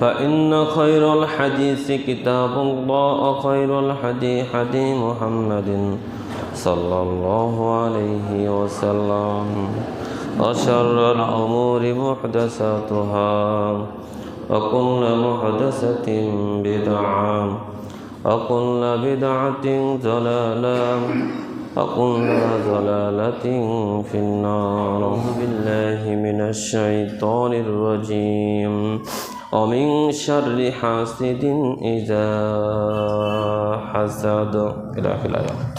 فإن خير الحديث كتاب الله وخير الحديث حديث محمد صلى الله عليه وسلم وشر الأمور محدثاتها وكل محدثة بدعة وكل بدعة ضلالة وكل ضلالة في النار. أعوذ بالله من الشيطان الرجيم. ومن شر حاسد إذا حسد إلى آخر الآيات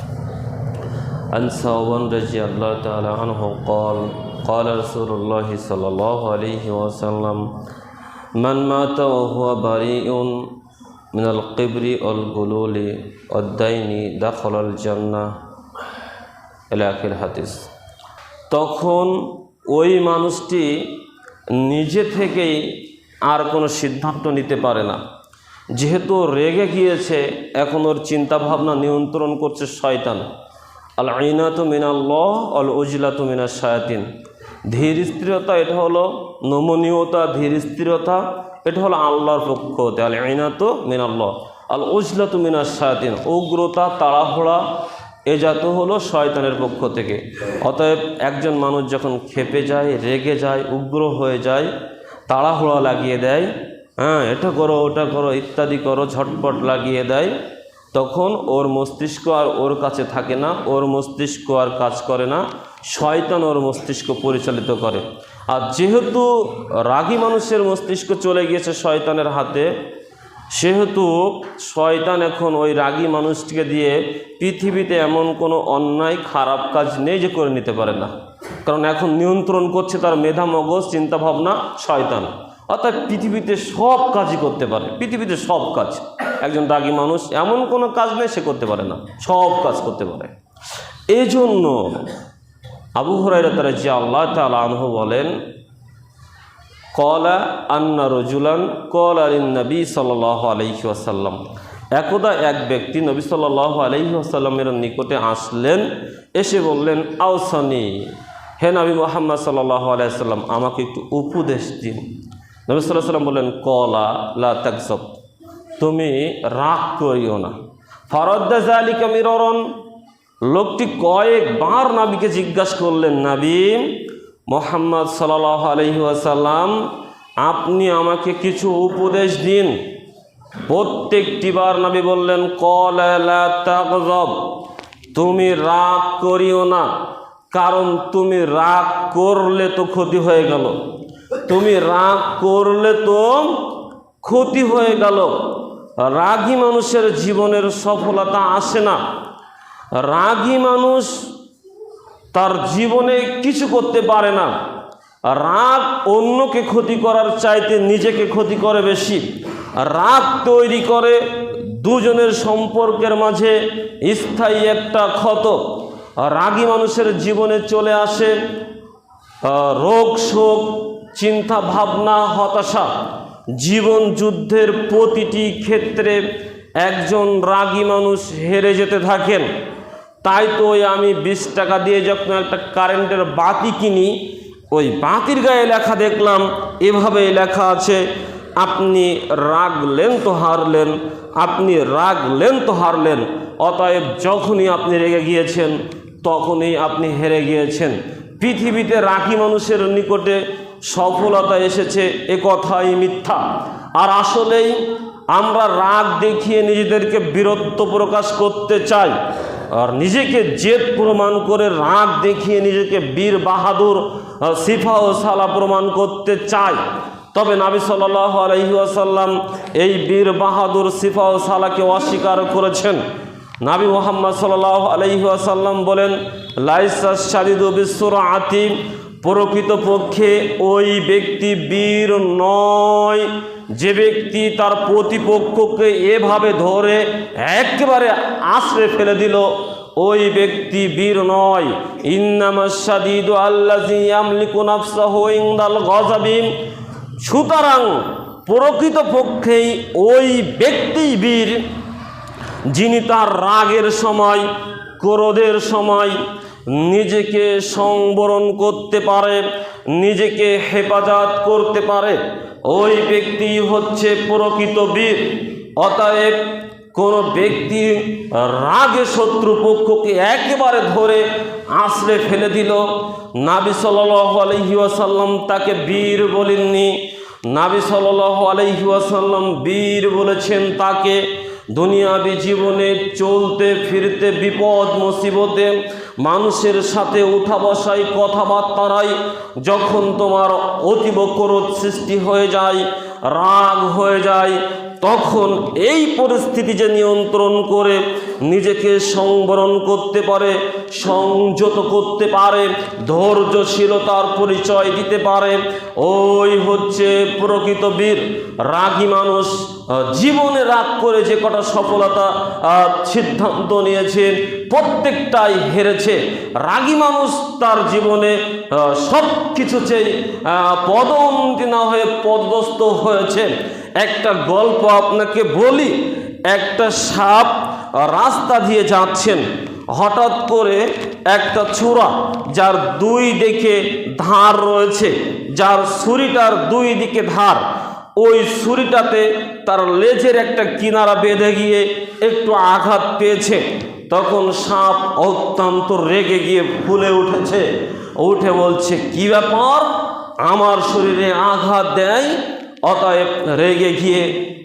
عن ثوبان رضي الله تعالى عنه قال قال رسول الله صلى الله عليه وسلم من مات وهو بريء من القبر والغلول والدين دخل الجنة إلى آخر الحديث তখন ওই মানুষটি নিজে থেকেই আর কোনো সিদ্ধান্ত নিতে পারে না। যেহেতু রেগে গিয়েছে, এখন ওর চিন্তাভাবনা নিয়ন্ত্রণ করছে শয়তান। আল আইনাত মিনাল্লাহ অল উজলাত মিনা শায়াতিন ধীর স্থিরতা, এটা হলো নমনীয়তা, ধীর স্থিরতা, এটা হলো আল্লাহর পক্ষ হতে। আল আইনাত মিনাল্লাহ আল উজলাত মিনা শায়াতিন উগ্রতা, তাড়াহুড়া, এ জাত হলো শয়তানের পক্ষ থেকে। অতএব একজন মানুষ যখন খেপে যায়, রেগে যায়, উগ্র হয়ে যায় তাড়াহুড়া লাগিয়ে দেয় হ্যাঁ এটা করো, ওটা করো, ইত্যাদি করো, ঝটপট লাগিয়ে দেয়, তখন ওর মস্তিষ্ক আর ওর কাছে থাকে না, ওর মস্তিষ্ক আর কাজ করে না, শয়তান ওর মস্তিষ্ক পরিচালিত করে। আর যেহেতু রাগী মানুষের মস্তিষ্ক চলে গিয়েছে শয়তানের হাতে, সেহেতু শয়তান এখন ওই রাগী মানুষটিকে দিয়ে পৃথিবীতে এমন কোনো অন্যায়, খারাপ কাজ নেই যে করে নিতে পারে না। কারণ এখন নিয়ন্ত্রণ করছে তার মেধা মগজ, চিন্তাভাবনা, শয়তান। অর্থাৎ পৃথিবীতে সব কাজই করতে পারে, পৃথিবীতে সব কাজ। একজন রাগী মানুষ এমন কোনো কাজ নেই, সে করতে পারে না। সব কাজ করতে পারে। এই জন্য আবু হরাইরা তারা যে আল্লাহ তালা আনহু বলেন, কলা আন্না রজুলান কল আলিন নবী সাল আলহি আসাল্লাম একদা এক ব্যক্তি নবী সাল আলহি আসাল্লামের নিকটে আসলেন, এসে বললেন, আওসানি হে নবী মোহাম্মদ সাল্লাহ আলাইসাল্লাম আমাকে একটু উপদেশ দিন। নবী সাল্লাহ সাল্লাম বললেন, কলা লা তাকসব, তুমি রাগ করিও না। ফরদ্দাজ আলী কামিরন লোকটি কয়েকবার নাবিকে জিজ্ঞাসা করলেন, নাবি মোহাম্মদ সাল্লাহ আলহি আসাল্লাম আপনি আমাকে কিছু উপদেশ দিন। প্রত্যেকটি বার নবী বললেন, কলা তুমি রাগ করিও না। কারণ তুমি রাগ করলে তো ক্ষতি হয়ে গেল। তুমি রাগ করলে তো ক্ষতি হয়ে গেল। রাগী মানুষের জীবনের সফলতা আসে না। রাগী মানুষ তার জীবনে কিছু করতে পারে না। রাগ অন্যকে ক্ষতি করার চাইতে নিজেকে ক্ষতি করে বেশি। রাগ তৈরি করে দুজনের সম্পর্কের মাঝে স্থায়ী একটা ক্ষত। রাগী মানুষের জীবনে চলে আসে রোগ শোক, চিন্তা ভাবনা, হতাশা। জীবন যুদ্ধের প্রতিটি ক্ষেত্রে একজন রাগী মানুষ হেরে যেতে থাকেন। তাই তো ওই আমি বিশ টাকা দিয়ে যখন একটা কারেন্টের বাতি কিনি, ওই বাতির গায়ে লেখা দেখলাম এভাবে লেখা আছে, আপনি রাগলেন তো হারলেন, আপনি রাগলেন তো হারলেন, অতএব যখনই আপনি রেগে গিয়েছেন তখনই আপনি হেরে গিয়েছেন। পৃথিবীতে রাখি মানুষের নিকটে সফলতা এসেছে, এ কথাই মিথ্যা। আর আসলেই আমরা রাগ দেখিয়ে নিজেদেরকে বীরত্ব প্রকাশ করতে চাই। আর নিজেকে জেদ প্রমাণ করে রাগ দেখিয়ে নিজেকে বীর বাহাদুর সিফা ও সালা প্রমাণ করতে চাই। তবে নাবি সাল্লাহ আলহিহাসাল্লাম এই বীর বাহাদুর সিফা ও সালাকে অস্বীকার করেছেন। নাবি মোহাম্মদ সাল্লাহ আলহিহাসাল্লাম বলেন, লাইসা শারিদু বিশ্বর আতিম প্রকৃতপক্ষে ওই ব্যক্তি বীর নয়। যে ব্যক্তি তার প্রতিপক্ষকে এভাবে ধরে একেবারে আশ্রে ফেলে দিল, ওই ব্যক্তি বীর নয়। ইন্নামাসাদিদ আল্লাহ গজাবিম সুতরাং প্রকৃতপক্ষেই ওই ব্যক্তি বীর যিনি তার রাগের সময়, ক্রোধের সময় নিজেকে সংবরণ করতে পারে, নিজেকে হেফাজত করতে পারে, ওই ব্যক্তি হচ্ছে প্রকৃত বীর। অতএব কোনো ব্যক্তি রাগে শত্রুপক্ষকে একেবারে ধরে আশ্রে ফেলে দিল। নাবি সাল্লাহ আলহি ওয়াসাল্লাম তাকে বীর বলেননি। নাবি সাল্লাহ আলহি ওয়াসাল্লাম বীর বলেছেন তাকে দুনিয়াবি জীবনে চলতে, ফিরতে বিপদ, মুসিবতে মানুষের সাথে উঠা বসাই কথাবার্তারাই যখন তোমার অতীব ক্রোধ সৃষ্টি হয়ে যায়, রাগ হয়ে যায় তখন এই পরিস্থিতি যে নিয়ন্ত্রণ করে নিজেকে সংবরণ করতে পারে সংযত করতে পারে ধৈর্যশীলতার পরিচয় দিতে পারে ওই হচ্ছে প্রকৃত বীর রাগী মানুষ জীবনে রাগ করে যে কটা সফলতা সিদ্ধান্ত নিয়েছে প্রত্যেকটাই হেরেছে। রাগী মানুষ তার জীবনে সব কিছু চেয়ে আহ, পদোন্নতি না হয়ে পদস্থ হয়েছে। একটা গল্প আপনাকে বলি, একটা সাপ রাস্তা দিয়ে যাচ্ছেন, হঠাৎ করে একটা ছোড়া যার দুই দিকে ধার রয়েছে, যার ছুরিটার দুই দিকে ধার, ওই ছুরিটাতে তার লেজের একটা কিনারা বেঁধে গিয়ে একটু আঘাত পেয়েছে। তখন সাপ অত্যন্ত রেগে গিয়ে ফুলে উঠেছে, উঠে বলছে, কি ব্যাপার? আমার শরীরে আঘাত দেয়? অতএব রেগে গিয়ে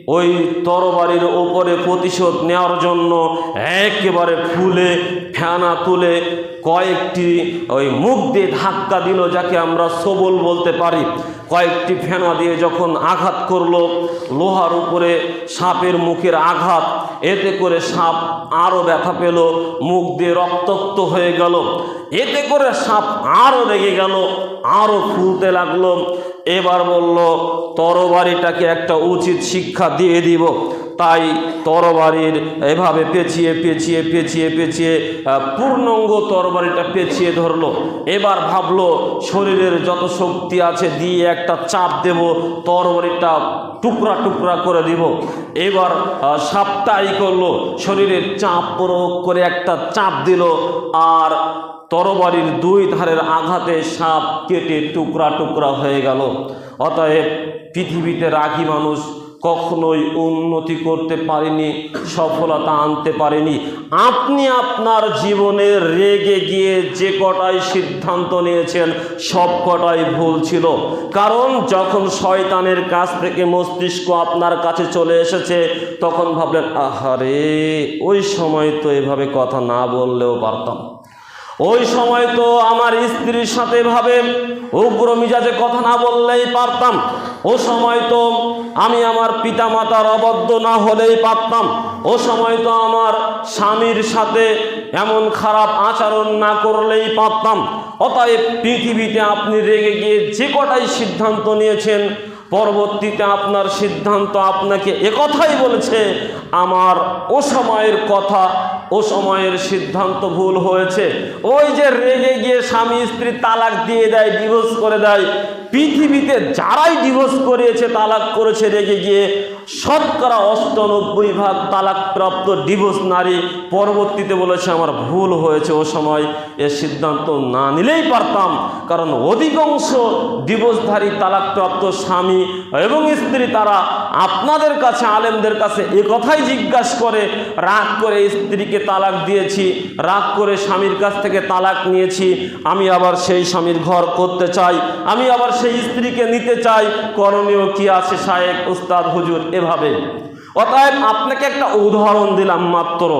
ওই তরবারির ওপরে প্রতিশোধ নেওয়ার জন্য একেবারে ফুলে, ফেনা তুলে কয়েকটি ওই মুখ দিয়ে ধাক্কা দিল যাকে আমরা সবল বলতে পারি। কয়েকটি ফেনা দিয়ে যখন আঘাত করল, লোহার উপরে সাপের মুখের আঘাত, এতে করে সাপ আরও ব্যথা পেল, মুখ দিয়ে রক্তাক্ত হয়ে গেল। এতে করে সাপ আরও রেগে গেল, আরও ফুলতে লাগল। এবার বলল তরবারিটাকে একটা উচিত শিক্ষা দিয়ে দিব। তাই তরবারির এভাবে পেঁচিয়ে পেঁচিয়ে পেঁচিয়ে পেঁচিয়ে পূর্ণাঙ্গ তরবারিটা পেঁচিয়ে ধরলো। এবার ভাবলো, শরীরের যত শক্তি আছে দিয়ে একটা চাপ দেব, তরবারিটা টুকরা টুকরা করে দিব। এবার সাপ্তাহিক করল, শরীরের চাপ প্রয়োগ করে একটা চাপ দিল আর তরবারির দুই ধারের আঘাতে সাপ কেটে টুকরা টুকরা হয়ে গেল। অতএব পৃথিবীতে রাগী মানুষ কখনোই উন্নতি করতে পারেনি, সফলতা আনতে পারেনি। আপনি আপনার জীবনে রেগে গিয়ে যে কটাই সিদ্ধান্ত নিয়েছেন, সব কটাই ভুল ছিল। কারণ যখন শয়তানের কাছ থেকে মস্তিষ্ক আপনার কাছে চলে এসেছে, তখন ভাবলেন, আহারে, ওই সময় তো এভাবে কথা না বললেও পারতাম। ওই সময় তো আমার স্ত্রীর সাথে ভাবে উগ্র মিজাজে কথা না বললেই পারতাম। ও সময় তো আমি আমার পিতা মাতার অবদ্ধ না হলেই পারতাম। ও সময় তো আমার স্বামীর সাথে এমন খারাপ আচরণ না করলেই পারতাম। অতএব পৃথিবীতে আপনি রেগে গিয়ে যে কটাই সিদ্ধান্ত নিয়েছেন, পরবর্তীতে আপনার সিদ্ধান্ত আপনাকে একথাই বলেছে, আমার ও সময়ের কথা ও সময়ের সিদ্ধান্ত ভুল হয়েছে। ওই যে রেগে গিয়ে স্বামী স্ত্রী তালাক দিয়ে দেয় ডিভোর্স করে দেয়, পৃথিবীতে যারাই ডিভোর্স করিয়েছে, তালাক করেছে, রেগে গিয়ে শতকরা অষ্টানব্বই ভাগ তালাকপ্রাপ্ত ডিভোর্স নারী পরবর্তীতে বলেছে, আমার ভুল হয়েছে ও সময় এ সিদ্ধান্ত না নিলেই পারতাম। কারণ অধিকাংশ ডিভোর্সধারী তালাকপ্রাপ্ত স্বামী এবং স্ত্রী, তারা আপনাদের কাছে, আলেমদের কাছে এ কথাই জিজ্ঞাসা করে, রাগ করে স্ত্রীকে তালাক দিয়েছি, রাগ করে স্বামীর কাছ থেকে তালাক নিয়েছি, আমি আবার সেই স্বামীর ঘর করতে চাই, আমি আবার সেই স্ত্রীকে নিতে চাই। করণীয় কি আছে শায়েক উস্তাদ, হুজুর? এভাবে। অতএব আপনাকে একটা উদাহরণ দিলাম মাত্র।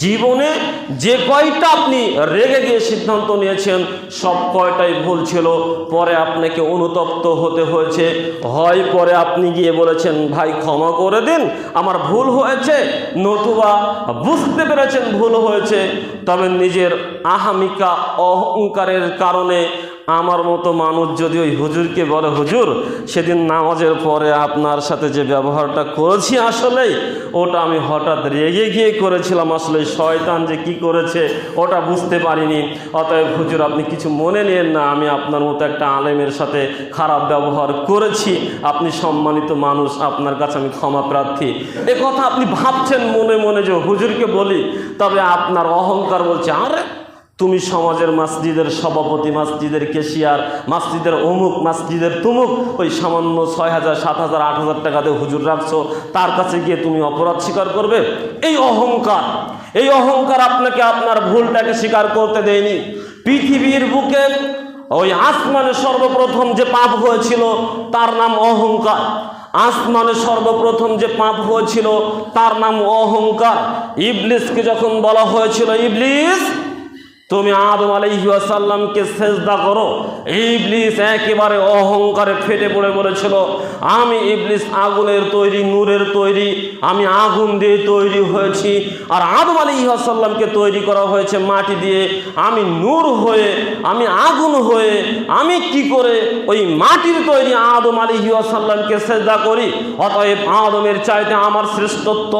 জীবনে যে কয়টা আপনি রেগে গিয়ে সিদ্ধান্ত নিয়েছেন, সব কয়টাই ভুল ছিল। পরে আপনাকে অনুতপ্ত হতে হয়েছে। হয় পরে আপনি গিয়ে বলেছেন, ভাই, ক্ষমা করে দিন, আমার ভুল হয়েছে। নতুবা বুঝতে পেরেছেন, ভুল হয়েছে। তবে নিজের আহামিকা অহংকারের কারণে আমার মতো মানুষ যদি ওই হুজুরকে বলে, হুজুর, সেদিন নামাজের পরে আপনার সাথে যে ব্যবহারটা করেছি আসলেই, ওটা আমি হঠাৎ রেগে গিয়ে করেছিলাম আসলে, শয়তান যে কি করেছে, ওটা বুঝতে পারিনি। অতএব হুজুর, আপনি কিছু মনে নেন না, আমি আপনার মতো একটা আলেমের সাথে খারাপ ব্যবহার করেছি। আপনি সম্মানিত মানুষ, আপনার কাছে আমি ক্ষমা প্রার্থী। এ কথা আপনি ভাবছেন মনে মনে যে হুজুরকে বলি, তবে আপনার অহংকার বলছে, আরে তুমি সমাজের মসজিদের সভাপতি, মসজিদের কেশিয়ার, মসজিদের অমুক, মসজিদের তুমুক, ওই সামান্য ছয় হাজার সাত হাজার আট হাজার টাকাতে হুজুর রাখছো, তার কাছে গিয়ে তুমি অপরাধ স্বীকার করবে? এই অহংকার এই অহংকার আপনাকে আপনার ভুলটাকে স্বীকার করতে দেয়নি। পৃথিবীর বুকে ওই আসমানে সর্বপ্রথম যে পাপ হয়েছিল, তার নাম অহংকার। আসমানে সর্বপ্রথম যে পাপ হয়েছিল, তার নাম অহংকার। ইবলিসকে যখন বলা হয়েছিল, ইবলিস তুমি আদম আলাইসাল্লামকে সেজদা করো। ইবলিস একেবারে অহংকারে ফেটে পড়ে বলেছিল আমি ইবলিস আগুনের তৈরি, নূরের তৈরি, আমি আগুন দিয়ে তৈরি হয়েছি। আর আদম আলাইসাল্লামকে তৈরি করা হয়েছে মাটি দিয়ে। আমি নূর হয়ে, আমি আগুন হয়ে, আমি কি করে ওই মাটির তৈরি আদম আলাইসাল্লামকে সেজদা করি? অতএব আদমের চাইতে আমার শ্রেষ্ঠত্ব,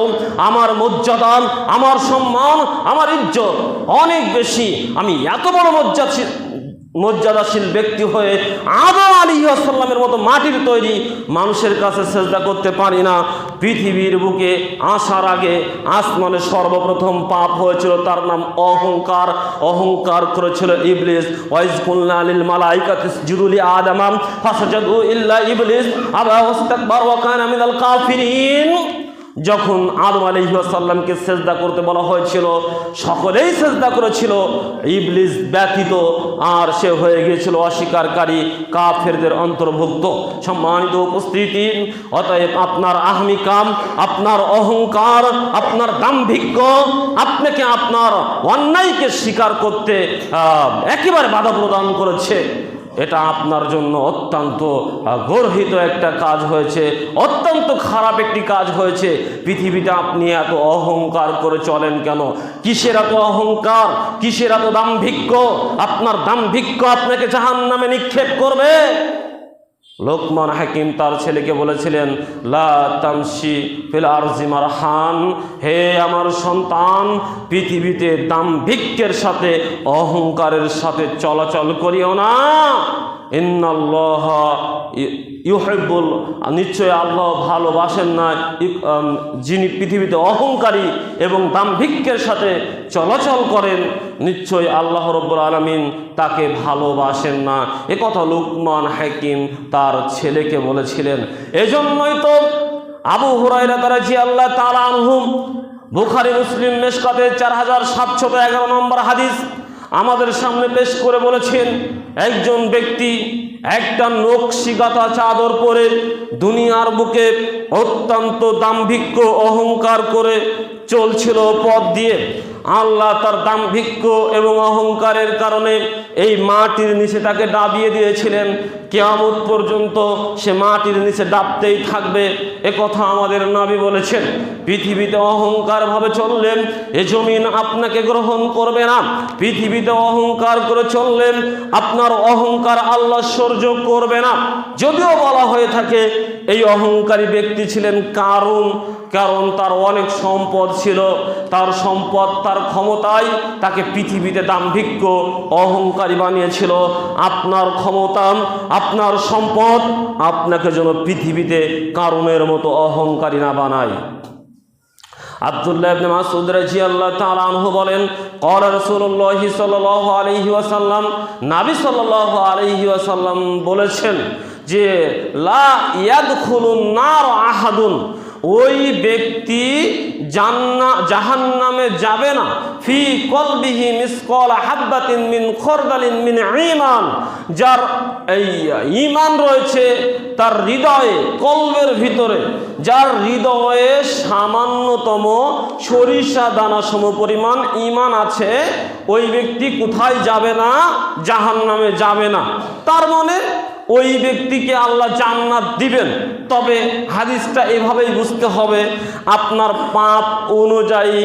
আমার মর্যাদা, আমার সম্মান, আমার ইজ্জত অনেক বেশি। আমি এত বড় মর্যাদশীল, মর্যাদাশীল ব্যক্তি হয়ে আদম আলী আসাল্লামের মতো মাটির তৈরি মানুষের কাছে চেষ্টা করতে পারি না। পৃথিবীর বুকে আসার আগে আসমানে সর্বপ্রথম পাপ হয়েছিল, তার নাম অহংকার। অহংকার করেছিল ইবলিস। ওয়াইজ কুল্লা আলিল মালাইকাত জুরুলি আদামাম ফাসাজাদু ইল্লা ইবলিস। আবা কাফিরিন। যখন আদম আলহিসাল্লামকে সেজদা করতে বলা হয়েছিল, সকলেই সেজদা করেছিল। ইবলিস ব্যতীত আর সে হয়ে গিয়েছিল অস্বীকারী কাফেরদের অন্তর্ভুক্ত। সম্মানিত উপস্থিতি, অতএব আপনার আহমিকাম আপনার অহংকার, আপনার দাম্ভিক্য, আপনাকে আপনার অন্যায়কে স্বীকার করতে একেবারে বাধা প্রদান করেছে। এটা আপনার জন্য অত্যন্ত গর্হিত একটা কাজ হয়েছে, অত্যন্ত খারাপ একটি কাজ হয়েছে। পৃথিবীতে আপনি এত অহংকার করে চলেন কেন? কিসের এত অহংকার? কিসের এত দাম্ভিক্য? আপনার দাম্ভিক্য আপনাকে জাহান নামে নিক্ষেপ করবে? লোকমান হাকিম তার ছেলেকে বলেছিলেন, লা তামসি ফিল আরজি মারহান। হে আমার সন্তান, পৃথিবীতে দাম্ভিক্যের সাথে, অহংকারের সাথে চলাচল করিও না। ইন্নাল্লাহ ইউহেবুল নিশ্চয় আল্লাহ ভালোবাসেন না যিনি পৃথিবীতে অহংকারী এবং দাম্ভিক্যের সাথে চলাচল করেন নিশ্চয় আল্লাহ রব্বুল আলমিন তাকে ভালোবাসেন না। এ কথা লুকমান হাকিম তার ছেলেকে বলেছিলেন। এজন্যই তো আবু হুরাইরা তারা জি আল্লাহ তালা আনহুম, বুখারি, মুসলিম, মেশকাতে চার হাজার সাতশত এগারো নম্বর হাদিস আমাদের সামনে পেশ করে বলেছেন, একজন ব্যক্তি একটা নকশিগাতা চাদর পরে দুনিয়ার বুকে অত্যন্ত দাম্ভিক্য অহংকার করে চলছিল পথ দিয়ে। আল্লাহ তার দাম্ভিক্য এবং অহংকারের কারণে এই মাটির নিচে তাকে ডাবিয়ে দিয়েছিলেন। কেয়ামত পর্যন্ত সে মাটির নিচে ডাবতেই থাকবে। এ কথা আমাদের নাবি বলেছেন। পৃথিবীতে অহংকার ভাবে চললেন, এ জমিন আপনাকে গ্রহণ করবে না। পৃথিবীতে অহংকার করে চললেন, আপনার অহংকার আল্লাহ সহ্য করবে না। যদিও বলা হয়ে থাকে, এই অহংকারী ব্যক্তি ছিলেন কারণ কারণ তার অনেক সম্পদ ছিল, তার সম্পদ, তার ক্ষমতায় তাকে পৃথিবীতে দাম্ভিক্য, অহংকারী বানিয়েছিল। আপনার ক্ষমতা, আপনার সম্পদ আপনাকে যেন পৃথিবীতে কারণের মতো অহংকারী না বানায়। আব্দুল্লাহ ইবনে মাসউদ রাদিয়াল্লাহু তাআলা আনহু বলেন, ক্বালা রাসূলুল্লাহ সাল্লাল্লাহু আলাইহি ওয়াসাল্লাম। নবী সাল্লাল্লাহু আলাইহি ওয়াসাল্লাম বলেছেন যে, লা ইয়াদখুলুন নার আহাদুন। ওই ব্যক্তি জান্না, জাহান্নামে যাবে না। ফি কলবিহি মিসকাল হাব্বাতিন মিন খরদালিন মিন ইমান যার এই ইমান রয়েছে, তার হৃদয়ে, কলবের ভিতরে, যার হৃদয়ে সামান্যতম সরিষা দানা সম পরিমাণ ঈমান আছে, ওই ব্যক্তি কোথায় যাবে না? জাহান্নামে যাবে না। তার মানে ওই ব্যক্তিকে আল্লাহ জান্নাত দিবেন। তবে হাদিসটা এভাবেই বুঝতে হবে আপনার পাপ অনুযায়ী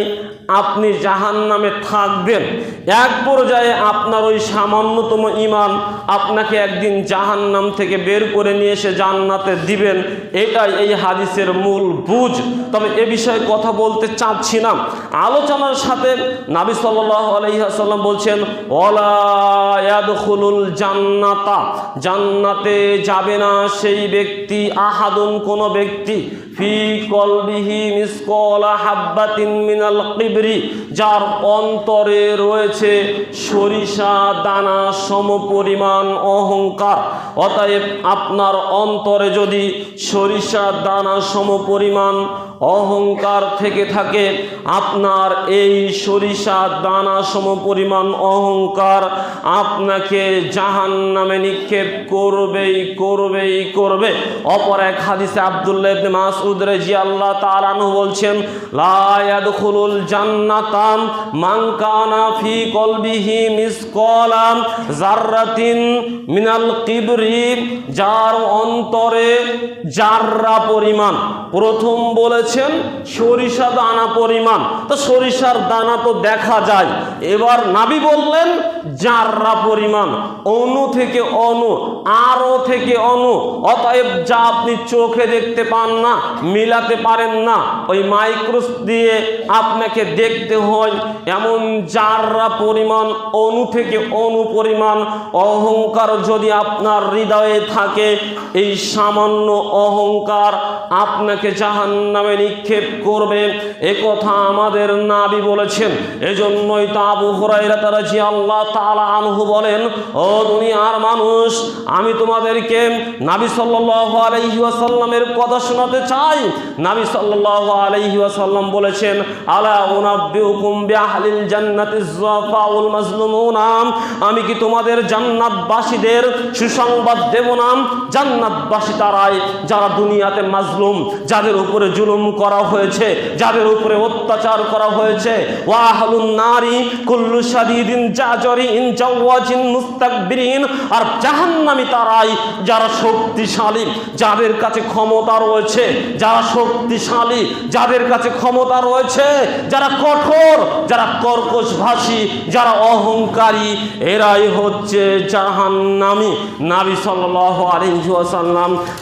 আপনি জাহান নামে থাকবেন। এক পর্যায়ে আপনার ওই সামান্যতম ইমান আপনাকে একদিন জাহান নাম থেকে বের করে নিয়ে এসে জান্নাতে দিবেন। এটাই এই হাদিসের মূল বুঝ। তবে এ বিষয়ে কথা বলতে চাচ্ছি না। আলোচনার সাথে নাবি সাল্লাহ আলহিহাসাল্লাম বলছেন ওলায়াদুল জান্নাতা। জান্নাতে যাবে না সেই ব্যক্তি, আহাদুন কোন ব্যক্তি। ফি কলবিহি মিসকলা হাব্বাতিন মিনাল কিবর, যার অন্তরে রয়েছে সরিষা, দানা সমপরিমাণ অহংকার। অতএব আপনার অন্তরে যদি সরিষা, দানা সমপরিমাণ অহংকার থেকে থাকে। আপনার এই সরিষা দানা সম পরিমাণ অহংকার আপনাকে জাহান নামে নিক্ষেপ করবেই করবেই, করবে। অপর এক হাদিসে আব্দুল্লাহ ইবনে মাসউদ রাদিয়াল্লাহু তাআলা আনহু বলছেন, লা ইয়াদখুলুল জান্নাতাম মান কানা ফি কলবিহি মিসকালাম জাররাতিন মিনাল কিবরি। যার অন্তরে জাররা পরিমাণ। প্রথম বলেছেন, সরিষা দানা পরিমাণ। তো সরিষার দানা তো দেখা যায়। এবার নাবি বললেন, জাররা পরিমাণ অনু থেকে অনু আরও থেকে অনু অতএব যা আপনি চোখে দেখতে পান না, মিলাতে পারেন না, ওই মাইক্রোস দিয়ে আপনাকে দেখতে হয়। এমন জাররা পরিমাণ অনু থেকে অনু পরিমাণ, অহংকার যদি আপনার হৃদয়ে থাকে, এই সামান্য অহংকার আপনাকে জাহান নামে নিক্ষেপ করবে। এ কথা আমাদের নাবি বলেছেন। এজন্যই তো হুরাইরা তারা জি আল্লাহ তাআলা আনহু বলেন, ও দুনিয়ার মানুষ, আমি তোমাদেরকে নাবি সাল্লাল্লাহু আলাইহি ওয়াসাল্লামের কথা শোনাতে চাই। নাবি সাল্লাল্লাহু আলাইহি ওয়াসাল্লাম বলেছেন, আলা আমি কি তোমাদের জান্নাতবাসীদের সুসংবাদ দেব না? জান্নাতবাসী তারাই যারা দুনিয়াতে মাজলুম, যাদের উপরে জুলুম করা হয়েছে যাদের উপরে অত্যাচার করা হয়েছে। আর জাহান্নামী তারাই যারা শক্তিশালী যাদের কাছে ক্ষমতা রয়েছে যারা শক্তিশালী যাদের কাছে ক্ষমতা রয়েছে যারা কঠোর যারা কর্কশ ভাষী যারা অহংকারী এরাই হচ্ছে জাহান্নামী। নাবি আলাইহি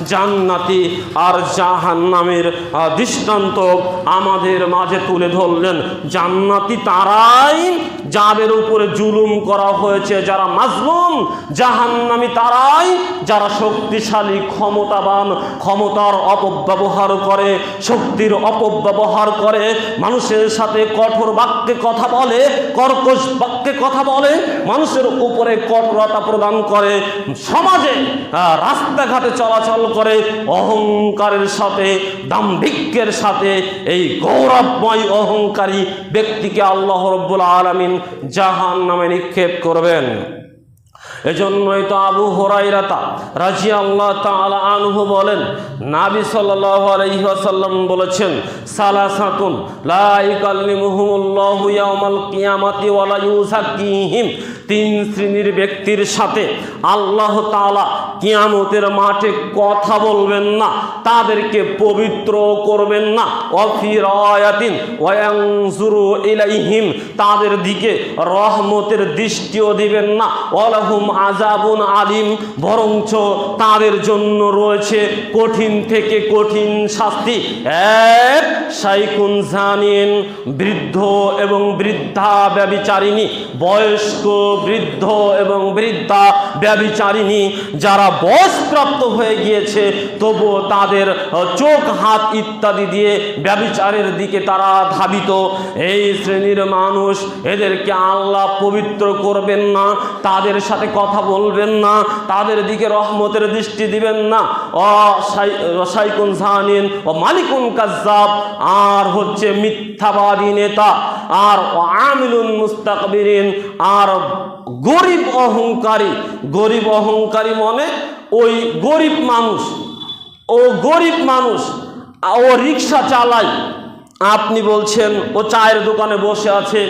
জান্নাতি আর জাহান্নামের আহ, দৃষ্টান্ত আমাদের মাঝে তুলে ধরলেন। জান্নাতি তারাই যাদের উপরে জুলুম করা হয়েছে, যারা মাজলুম, জাহান্নামি তারাই যারা শক্তিশালী, ক্ষমতাবান, ক্ষমতার অপব্যবহার করে, শক্তির অপব্যবহার করে, মানুষের সাথে কঠোর বাক্যে কথা বলে, কর্কশ বাক্যে কথা বলে মানুষের উপরে কঠোরতা প্রদান করে, সমাজে রাস্তাঘাটে চলাচল করে, অহংকারের সাথে, দাম্ভিক্যের সাথে, এই গৌরবময় অহংকারী ব্যক্তিকে আল্লাহ রব্বুল আলমিন জাহান নামে নিক্ষেপ করবেন। এজন্যই তো আবু হরাইরাতা রাজি আল্লাহ তাআলা আনহু বলেন, নাবি ওয়াসাল্লাম বলেছেন, সালাসাতুন লা ইকাল্লিমুহুমুল্লাহু কিয়ামাতি ওয়া লা তিন শ্রেণির ব্যক্তির সাথে আল্লাহ তালা কিয়ামতের মাঠে কথা বলবেন না, তাদেরকে পবিত্র করবেন না। অফি রায়াতিন ইলাইহিম। তাদের দিকে রহমতের দৃষ্টিও দিবেন না। ওয়ালাহুম আজাবুন আলিম, বরঞ্চ তাদের জন্য রয়েছে কঠিন থেকে কঠিন শাস্তি। এক সাইকুন জানিন, বৃদ্ধ এবং বৃদ্ধা ব্যবিচারিণী বয়স্ক, বৃদ্ধ এবং বৃদ্ধা ব্যবিচারিণী যারা বয়সপ্রাপ্ত হয়ে গিয়েছে, তবুও তাদের চোখ, হাত ইত্যাদি দিয়ে ব্যবিচারের দিকে তারা ধাবিত। এই শ্রেণির মানুষ, এদেরকে আল্লাহ পবিত্র করবেন না। তাদের সাথে কথা বলবেন না, তাদের দিকে রহমতের দৃষ্টি দিবেন না। অসাইকুন সাইকুন জাহানিন ও মালিকুন কাজ্জাব, আর হচ্ছে মিথ্যাবাদী নেতা, আর আমিলুন মুস্তাকবিরিন, আর গরিব অহংকারী। গরিব অহংকারী মনে ওই গরিব মানুষ, ও গরিব মানুষ, ও রিক্সা চালায় আপনি বলছেন, ও চায়ের দোকানে বসে আছে,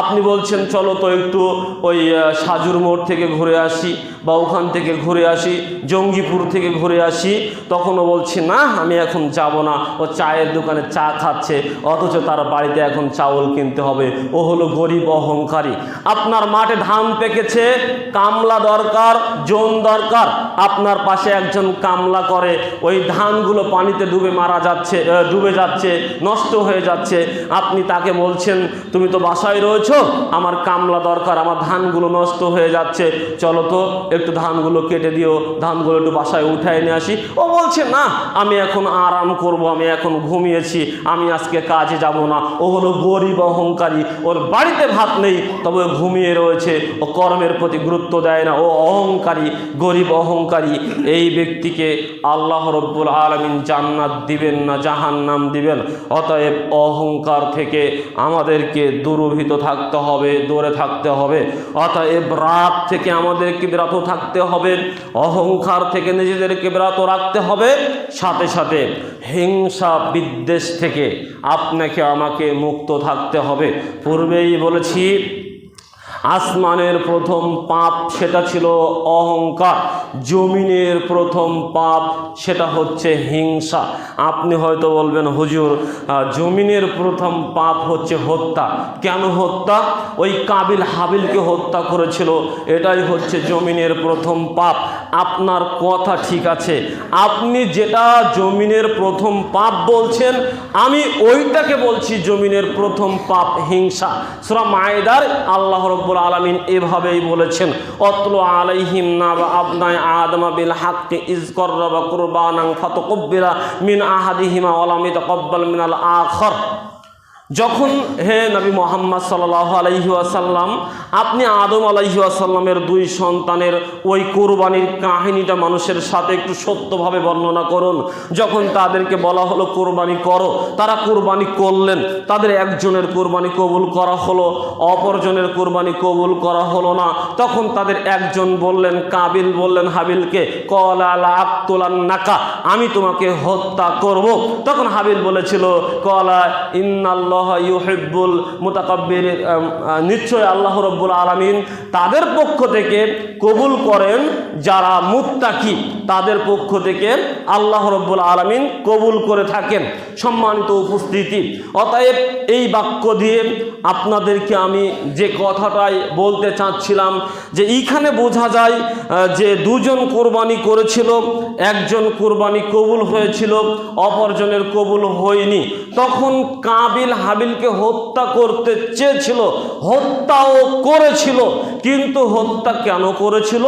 আপনি বলছেন, চলো তো একটু ওই সাজুর মোড় থেকে ঘুরে আসি বা ওখান থেকে ঘুরে আসি, জঙ্গিপুর থেকে ঘুরে আসি। তখনও বলছি, না, আমি এখন যাব না, ও চায়ের দোকানে চা খাচ্ছে, অথচ তার বাড়িতে এখন চাউল কিনতে হবে। ও হলো গরিব অহংকারী। আপনার মাঠে ধান পেকেছে, কামলা দরকার, জোন দরকার। আপনার পাশে একজন কামলা করে, ওই ধানগুলো পানিতে ডুবে মারা যাচ্ছে ডুবে যাচ্ছে, নষ্ট হয়ে হয়ে যাচ্ছে। আপনি তাকে বলছেন, তুমি তো বাসায় রয়েছো, আমার কামলা দরকার, আমার ধানগুলো নষ্ট হয়ে যাচ্ছে। চলো তো, একটু ধানগুলো কেটে দিও, ধানগুলো একটু বাসায় উঠায় নিয়ে আসি। ও বলছে, না, আমি এখন আরাম করব, আমি এখন ঘুমিয়েছি, আমি আজকে কাজে যাব না। ও হলো গরিব অহংকারী, ওর বাড়িতে ভাত নেই, তবে ঘুমিয়ে রয়েছে, ও কর্মের প্রতি গুরুত্ব দেয় না, ও অহংকারী, গরিব অহংকারী। এই ব্যক্তিকে আল্লাহ রব্বুল আলমিন জান্নাত দিবেন না, জাহান্নাম দিবেন, অতএব অহংকার থেকে আমাদেরকে দুরভিত থাকতে হবে, দূরে থাকতে হবে। অতএব রাগ থেকে আমাদেরকে বিরত থাকতে হবে, অহংকার থেকে নিজেদেরকে বিরত রাখতে হবে। সাথে সাথে হিংসা বিদ্বেষ থেকে আপনাকে আমাকে মুক্ত থাকতে হবে। পূর্বেই বলেছি, আসমানের প্রথম পাপ সেটা ছিল অহংকার। জমিনের প্রথম পাপ সেটা হচ্ছে হিংসা। আপনি হয়তো বলবেন, হুজুর জমিনের প্রথম পাপ হচ্ছে হত্যা। কেন হত্যা? ওই কাবিল হাবিলকে হত্যা করেছিল। এটাই হচ্ছে জমিনের প্রথম পাপ। আপনার কথা ঠিক আছে। আপনি যেটা জমিনের প্রথম পাপ বলছেন, আমি ওইটাকে বলছি জমিনের প্রথম পাপ হিংসা। সুরা মায়েদার আল্লাহ রব্বুল আলমিন এভাবেই বলেছেন, অতল আলাইহিম না বা আবনায় আদমা বিল হাক্কি ইজ করবা কুরবানাং ফাতকব্বিরা মিন আহাদিহিমা ওলামিত কব্বাল মিনাল আখর। যখন হে নবী মোহাম্মদ সাল্লাহ আলহি আসাল্লাম আপনি আদম আলাইহি আসাল্লামের দুই সন্তানের ওই কোরবানির কাহিনীটা মানুষের সাথে একটু সত্যভাবে বর্ণনা করুন। যখন তাদেরকে বলা হলো, কোরবানি করো। তারা কোরবানি করলেন। তাদের একজনের কোরবানি কবুল করা হলো, অপরজনের কোরবানি কবুল করা হলো না। তখন তাদের একজন বললেন, কাবিল বললেন, হাবিলকে, কলা আক্তুলান নাকা আমি তোমাকে হত্যা করব। তখন হাবিল বলেছিল, কলা ইন্নাল্লাহ ইউহিব্বুল মুতাকাব্বির। নিশ্চয় আল্লাহ রব্বুল আলামিন তাদের পক্ষ থেকে কবুল করেন যারা মুত্তাকি। তাদের পক্ষ থেকে আল্লাহ রব্বুল আলামিন কবুল করে থাকেন। সম্মানিত উপস্থিতি। অতএব এই বাক্য দিয়ে আপনাদেরকে আমি যে কথাটাই বলতে চাচ্ছিলাম, যে এইখানে বোঝা যায় যে দুজন কোরবানি করেছিল, একজন কোরবানি কবুল হয়েছিল, অপরজনের কবুল হয়নি। তখন কাবিল হাবিলকে হত্যা করতে চেয়েছিল, হত্যাও করেছিল, কিন্তু হত্যা কেন করেছিল?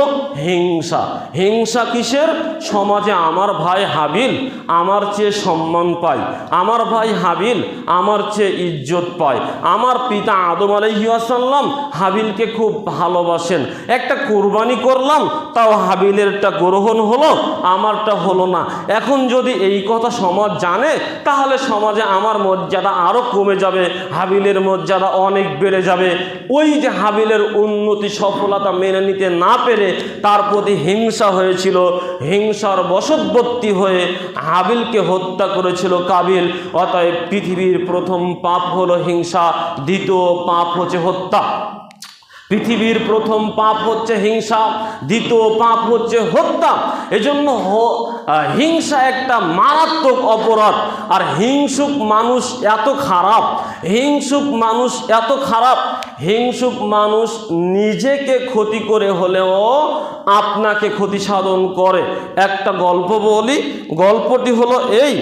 হিংসা। হিংসা কিসের? সমাজে আমার ভাই হাবিল আমার চেয়ে সম্মান পায়, আমার ভাই হাবিল আমার চেয়ে ইজ্জত পায়। আমার পিতা আদম আলহিহাসাল্লাম হাবিলকে খুব ভালোবাসেন। একটা কোরবানি করলাম, তাও হাবিলেরটা গ্রহণ হলো, আমারটা হলো না। এখন যদি এই কথা সমাজ জানে, তাহলে সমাজে আমার মর্যাদা আরও কমে যাবে, হাবিলের মর্যাদা অনেক বেড়ে যাবে। ওই যে হাবিলের উন্নতি, সফলতা মেনে নিতে না পেরে তার প্রতি হিংসা হয়েছিল। হিংসার বশবর্তী হয়ে হাবিলকে হত্যা করেছিল কাবিল। অতএব পৃথিবীর প্রথম পাপ হলো হিংসা, দ্বিতীয় পাপ হচ্ছে হত্যা। পৃথিবীর প্রথম পাপ হচ্ছে হিংসা, দ্বিতীয় পাপ হচ্ছে হত্যা। এজন্য হিংসা একটা মারাত্মক অপরাধ। আর হিংসুক মানুষ এত খারাপ, হিংসুক মানুষ এত খারাপ, হিংসুক মানুষ নিজেকে ক্ষতি করে হলেও আপনাকে ক্ষতি সাধন করে। একটা গল্প বলি, গল্পটি হলো এই,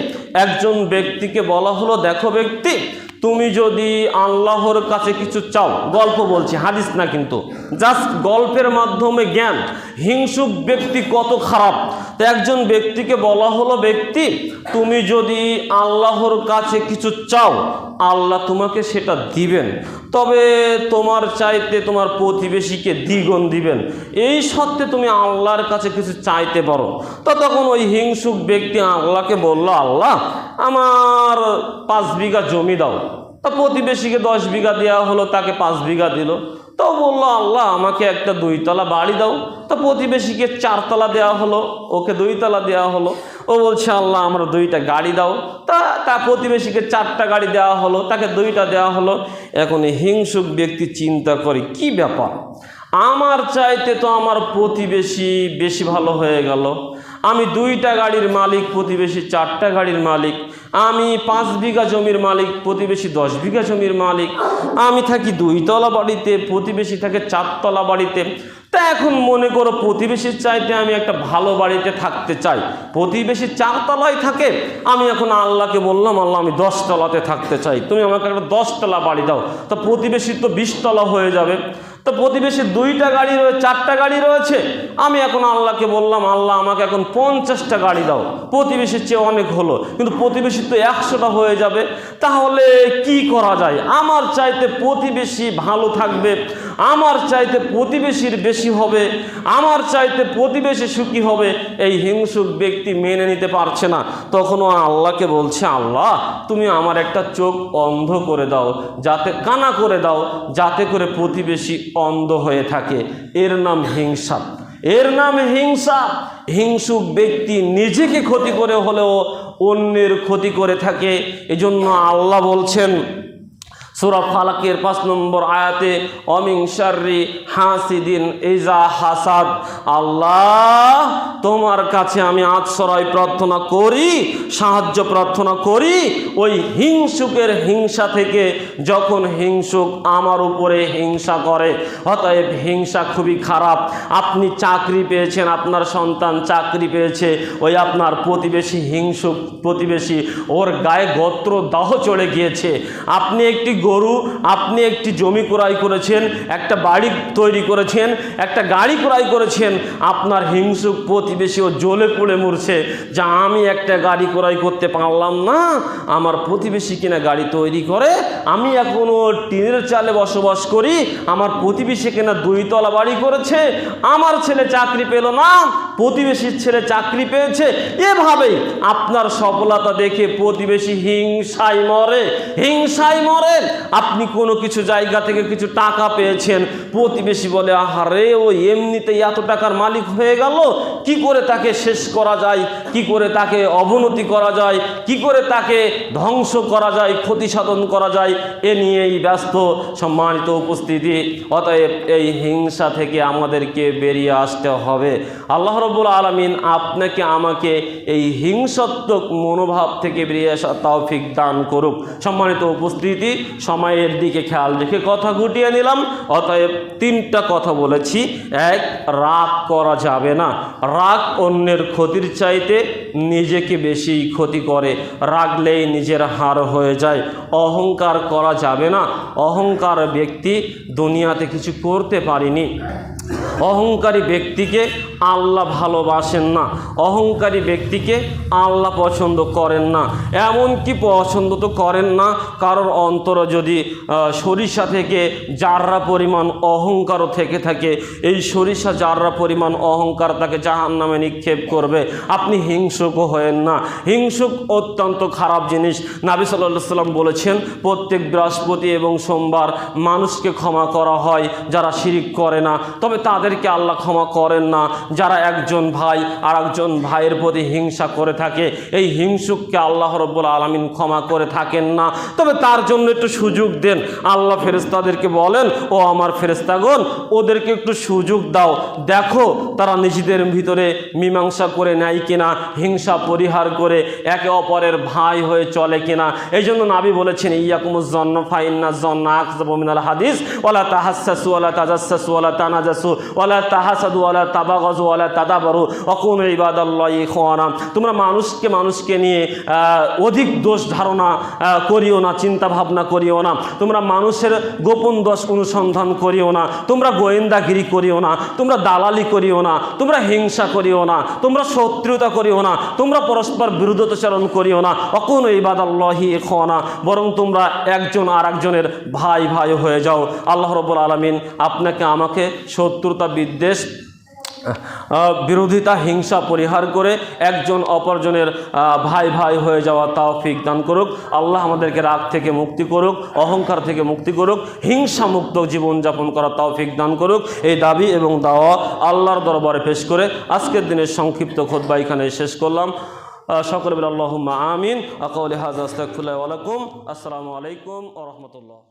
একজন ব্যক্তিকে বলা হলো, দেখো ব্যক্তি তুমি যদি আল্লাহর কাছে কিছু চাও, গল্প বলছি, হাদিস না কিন্তু জাস্ট গল্পের মাধ্যমে জ্ঞান, হিংসুক ব্যক্তি কত খারাপ। তো একজন ব্যক্তিকে বলা হলো, ব্যক্তি, তুমি যদি আল্লাহর কাছে কিছু চাও, আল্লাহ তোমাকে সেটা দিবেন। তবে তোমার চাইতে তোমার প্রতিবেশীকে দ্বিগুণ দিবেন। এই সত্ত্বে তুমি আল্লাহর কাছে কিছু চাইতে পারো। তো তখন ওই হিংসুক ব্যক্তি আল্লাহকে বলল, আল্লাহ, আমার পাঁচ বিঘা জমি দাও। তা প্রতিবেশীকে দশ বিঘা দেওয়া হলো, তাকে পাঁচ বিঘা দিল। তো বলল, আল্লাহ, আমাকে একটা দুইতলা বাড়ি দাও। তো প্রতিবেশীকে চারতলা দেওয়া হলো, ওকে দুইতলা দেওয়া হলো। ও বলছে, আল্লাহ, আমরা দুইটা গাড়ি দাও। তা তা প্রতিবেশীকে চারটা গাড়ি দেওয়া হলো, তাকে দুইটা দেওয়া হলো। এখন হিংসুক ব্যক্তি চিন্তা করে, কি ব্যাপার? আমার চাইতে তো আমার প্রতিবেশী বেশি ভালো হয়ে গেল। আমি দুইটা গাড়ির মালিক, প্রতিবেশী চারটা গাড়ির মালিক। আমি পাঁচ বিঘা জমির মালিক, প্রতিবেশী দশ বিঘা জমির মালিক। আমি থাকি দুইতলা বাড়িতে, প্রতিবেশী থাকে চারতলা বাড়িতে। তা এখন মনে করো প্রতিবেশীর চাইতে আমি একটা ভালো বাড়িতে থাকতে চাই। প্রতিবেশী চারতলায় থাকে, আমি এখন আল্লাহকে বললাম, আল্লাহ, আমি দশতলাতে থাকতে চাই। তুমি আমাকে একটা দশতলা বাড়ি দাও। তা প্রতিবেশীর তো বিশতলা হয়ে যাবে। তো প্রতিবেশীর দুইটা গাড়ি রয়েছে চারটা গাড়ি রয়েছে। আমি এখন আল্লাহকে বললাম, আল্লাহ, আমাকে এখন পঞ্চাশটা গাড়ি দাও। প্রতিবেশীর চেয়ে অনেক হলো। কিন্তু প্রতিবেশীর তো একশোটা হয়ে যাবে। তাহলে কি করা যায়? আমার চাইতে প্রতিবেশী ভালো থাকবে। আমার চাইতে প্রতিবেশীর বেশি হবে। আমার চাইতে প্রতিবেশী সুখী হবে। এই হিংসুক ব্যক্তি মেনে নিতে পারছে না। তখন ও আল্লাহকে বলছে, আল্লাহ, তুমি আমার একটা চোখ অন্ধ করে দাও। যাতে কানা করে দাও। যাতে করে প্রতিবেশী অন্ধ হয়ে থাকে। এর নাম হিংসা এর নাম হিংসা। হিংসুক ব্যক্তি নিজেকে ক্ষতি করে হলেও অন্যের ক্ষতি করে থাকে। এজন্য আল্লাহ বলছেন, সুরা ফালাকের পাঁচ নম্বর আয়াতে অমিংসারি হাসিদিন এজা হাসাদ। আল্লাহ তোমার কাছে আমি আশ্রয় প্রার্থনা করি, সাহায্য প্রার্থনা করি। ওই হিংসুকের হিংসা থেকে যখন হিংসুক আমার উপরে হিংসা করে, অতএব হিংসা খুবই খারাপ। আপনি চাকরি পেয়েছেন, আপনার সন্তান চাকরি পেয়েছে, ওই আপনার প্রতিবেশী হিংসুক প্রতিবেশী, ওর গায়ে গোত্র দাহ চলে গিয়েছে। আপনি একটি গরু, আপনি একটি জমি ক্রয় করেছেন, একটা বাড়ি তৈরি করেছেন, একটা গাড়ি ক্রয় করেছেন, আপনার হিংসুক প্রতিবেশীও জ্বলে পড়ে মরছে, যা আমি একটা গাড়ি ক্রয় করতে পারলাম না। আমার প্রতিবেশী কিনা গাড়ি তৈরি করে, আমি এখনও টিনের চালে বসবাস করি। আমার প্রতিবেশী কিনা দুইতলা বাড়ি করেছে, আমার ছেলে চাকরি পেল না প্রতিবেশীর ছেলে চাকরি পেয়েছে, এভাবেই আপনার সফলতা দেখে প্রতিবেশী হিংসায় মরে। হিংসায় মরে। আপনি কোনো কিছু জায়গা থেকে কিছু টাকা পেয়েছেন, প্রতিবেশী বলে, আহারে, ও এমনিতেই এত টাকার মালিক হয়ে গেল। কি করে তাকে শেষ করা যায়? কি করে তাকে অবনতি করা যায়? কি করে তাকে ধ্বংস করা যায়? ক্ষতি সাধন করা যায়? এ নিয়েই ব্যস্ত সম্মানিত উপস্থিতি। অতএব এই হিংসা থেকে আমাদেরকে বেরিয়ে আসতে হবে। আল্লাহ রবুল আলমিন আপনাকে, আমাকে এই হিংসাত্মক মনোভাব থেকে বেরিয়ে আসা তৌফিক দান করুক। সম্মানিত উপস্থিতি, সময়ের দিকে খেয়াল রেখে কথা গুটিয়ে নিলাম। অতএব তিনটা কথা বলেছি। এক, রাগ করা যাবে না। রাগ অন্যের ক্ষতির চাইতে নিজেকে বেশি ক্ষতি করে। রাগলেই নিজের হার হয়ে যায়। অহংকার করা যাবে না। অহংকার ব্যক্তি দুনিয়াতে কিছু করতে পারেনি। অহংকারী ব্যক্তিকে আল্লাহ ভালোবাসেন না। অহংকারী ব্যক্তিকে আল্লাহ পছন্দ করেন না। এমনকি পছন্দ তো করেন না, কারোর অন্তর যদি সরিষা থেকে যাররা পরিমাণ অহংকারও থেকে থাকে, এই সরিষা যাররা পরিমাণ অহংকার তাকে জাহান নামে নিক্ষেপ করবে। আপনি হিংসুকও হয়েন না। হিংসুক অত্যন্ত খারাপ জিনিস। নাবি সাল্লাহ সাল্লাম বলেছেন, প্রত্যেক বৃহস্পতি এবং সোমবার মানুষকে ক্ষমা করা হয় যারা শিরিক করে না। তবে তাদেরকে আল্লাহ ক্ষমা করেন না। যারা একজন ভাই আর একজন ভাইয়ের প্রতি হিংসা করে থাকে, এই হিংসুককে আল্লাহ রব্বুল আলমিন ক্ষমা করে থাকেন না। তবে তার জন্য একটু সুযোগ দেন। আল্লাহ ফেরেস্তাদেরকে বলেন, ও আমার ফেরেস্তাগণ ওদেরকে একটু সুযোগ দাও। দেখো, তারা নিজেদের ভিতরে মীমাংসা করে নেয় কিনা, হিংসা পরিহার করে একে অপরের ভাই হয়ে চলে কিনা। এই জন্য নাবি বলেছেন ইয়াকুমুজ্জন্ন ফাইন্না জন্ন আকজাবমিনাল হাদিস, ওয়ালা তাহাসসাসু ওয়ালা তাজাসসাসু ওয়ালা তানাজাসু। ওয়ালা তাহাসাদু, ওয়ালা তাবাগাজু ওয়ালা তাদাবারু অকুম ইবাদাল্লাহি ইখওয়ানা। তোমরা মানুষকে মানুষকে নিয়ে অধিক দোষ ধারণা করিও না চিন্তা ভাবনা করিও না। তোমরা মানুষের গোপন দোষ অনুসন্ধান করিও না। তোমরা গোয়েন্দাগিরি করিও না। তোমরা দালালি করিও না। তোমরা হিংসা করিও না। তোমরা শত্রুতা করিও না। তোমরা পরস্পর বিরুদ্ধতাচরণ করিও না। অকুন ইবাদাল্লাহি ইখওয়ানা। বরং তোমরা একজন আর একজনের ভাই ভাই হয়ে যাও। আল্লাহ রব্বুল আলমিন আপনাকে, আমাকে শত্রুতা বিদ্বেষ বিরোধিতা, হিংসা পরিহার করে একজন অপরজনের ভাই ভাই হয়ে যাওয়া তৌফিক দান করুক। আল্লাহ আমাদেরকে রাগ থেকে মুক্তি করুক, অহংকার থেকে মুক্তি করুক হিংসা মুক্ত জীবনযাপন করা তৌফিক দান করুক। এই দাবি এবং দাওয়া আল্লাহর দরবারে পেশ করে আজকের দিনের সংক্ষিপ্ত খোদবা এখানে শেষ করলাম। সকলে আল্লাহ আমিন। আকাউলি হাজ আস্তাকুল্লাহ আলাইকুম আসসালামু আলাইকুম ও রহমতুল্লাহ।